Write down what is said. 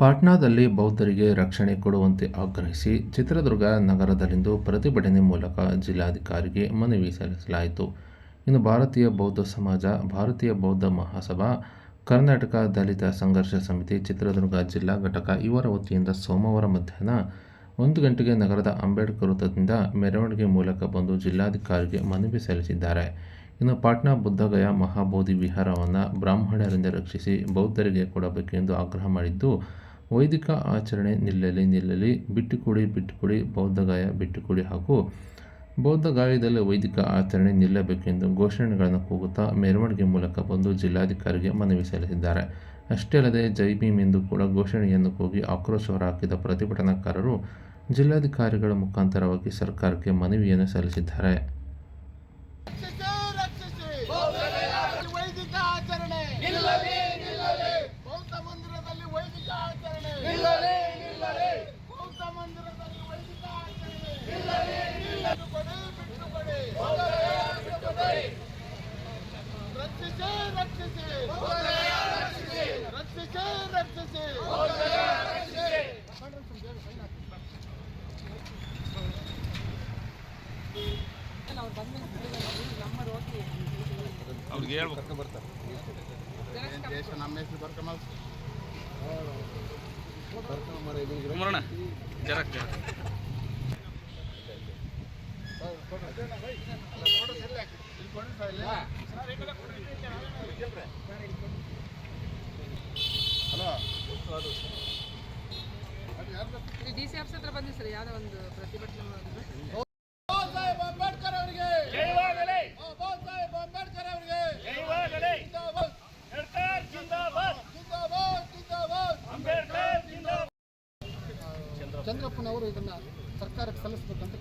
ಪಾಟ್ನಾದಲ್ಲಿ ಬೌದ್ಧರಿಗೆ ರಕ್ಷಣೆ ಕೊಡುವಂತೆ ಆಗ್ರಹಿಸಿ ಚಿತ್ರದುರ್ಗ ನಗರದಲ್ಲಿಂದು ಪ್ರತಿಭಟನೆ ಮೂಲಕ ಜಿಲ್ಲಾಧಿಕಾರಿಗೆ ಮನವಿ ಸಲ್ಲಿಸಲಾಯಿತು. ಇನ್ನು ಭಾರತೀಯ ಬೌದ್ಧ ಸಮಾಜ, ಭಾರತೀಯ ಬೌದ್ಧ ಮಹಾಸಭಾ, ಕರ್ನಾಟಕ ದಲಿತ ಸಂಘರ್ಷ ಸಮಿತಿ, ಚಿತ್ರದುರ್ಗ ಜಿಲ್ಲಾ ಘಟಕ ಇವರ ವತಿಯಿಂದ ಸೋಮವಾರ ಮಧ್ಯಾಹ್ನ ಒಂದು ಗಂಟೆಗೆ ನಗರದ ಅಂಬೇಡ್ಕರ್ ವೃತ್ತದಿಂದ ಮೆರವಣಿಗೆ ಮೂಲಕ ಬಂದು ಜಿಲ್ಲಾಧಿಕಾರಿಗೆ ಮನವಿ ಸಲ್ಲಿಸಿದ್ದಾರೆ. ಇನ್ನು ಪಾಟ್ನಾ ಬುದ್ಧಗಯ ಮಹಾಬೋಧಿ ವಿಹಾರವನ್ನು ಬ್ರಾಹ್ಮಣರಿಂದ ರಕ್ಷಿಸಿ ಬೌದ್ಧರಿಗೆ ಕೊಡಬೇಕೆಂದು ಆಗ್ರಹ ಮಾಡಿದ್ದು ವೈದಿಕ ಆಚರಣೆ ನಿಲ್ಲಲಿ ನಿಲ್ಲಲಿ, ಬಿಟ್ಟುಕೊಡಿ ಬಿಟ್ಟುಕೊಡಿ, ಬೌದ್ಧಗಾಯ ಬಿಟ್ಟುಕೊಡಿ ಹಾಗೂ ಬೌದ್ಧಗಾಯದಲ್ಲಿ ವೈದಿಕ ಆಚರಣೆ ನಿಲ್ಲಬೇಕೆಂದು ಘೋಷಣೆಗಳನ್ನು ಕೂಗುತ್ತಾ ಮೆರವಣಿಗೆ ಮೂಲಕ ಬಂದು ಜಿಲ್ಲಾಧಿಕಾರಿಗೆ ಮನವಿ ಸಲ್ಲಿಸಿದ್ದಾರೆ. ಅಷ್ಟೇ ಅಲ್ಲದೆ ಜೈ ಭೀಮ್ ಎಂದು ಕೂಡ ಘೋಷಣೆಯನ್ನು ಕೂಗಿ ಆಕ್ರೋಶ ಹೊರಹಾಕಿದ ಪ್ರತಿಭಟನಾಕಾರರು ಜಿಲ್ಲಾಧಿಕಾರಿಗಳ ಮುಖಾಂತರವಾಗಿ ಸರ್ಕಾರಕ್ಕೆ ಮನವಿಯನ್ನು ಸಲ್ಲಿಸಿದ್ದಾರೆ ರಕ್ಷಿಸಿ ರಕ್ಷಿಸಿ ವೈದಿಕ ಆಚರಣೆ ಬೌದ್ಧ ಮಂದಿರದಲ್ಲಿ ವೈದಿಕ ಆಚರಣೆ ಬೌದ್ಧ ಮಂದಿರದಲ್ಲಿ ವೈದಿಕ ಆಚರಣೆ ಬಿಟ್ಟುಕೊಡಿ ಬಿಟ್ಟುಕೊಡಿ ರಕ್ಷಿಸಿ ರಕ್ಷಿಸಿ. ರಕ್ಷಿಸಿ ರಕ್ಷಿಸಿ. ಅವ್ರಿಗೆ ಹೇಳ್ಬೇಕು. ದೇಶ ನಮ್ಮ ಹೆಸರು ಬರ್ಕೊಂಬ ಕುಮಾರಣ್ಣ ಜರಕ್ ಜರಕ್ ಹಲೋ ಡಿ ಸಿ ಆಫೀಸ್ ಹತ್ರ ಬಂದಿ ಸರ್ ಯಾವುದೋ ಒಂದು ಪ್ರತಿಭಟನೆ ಚಂದ್ರಪ್ಪನವರು ಇದನ್ನ ಸರ್ಕಾರಕ್ಕೆ ಸಲ್ಲಿಸಬೇಕಂತ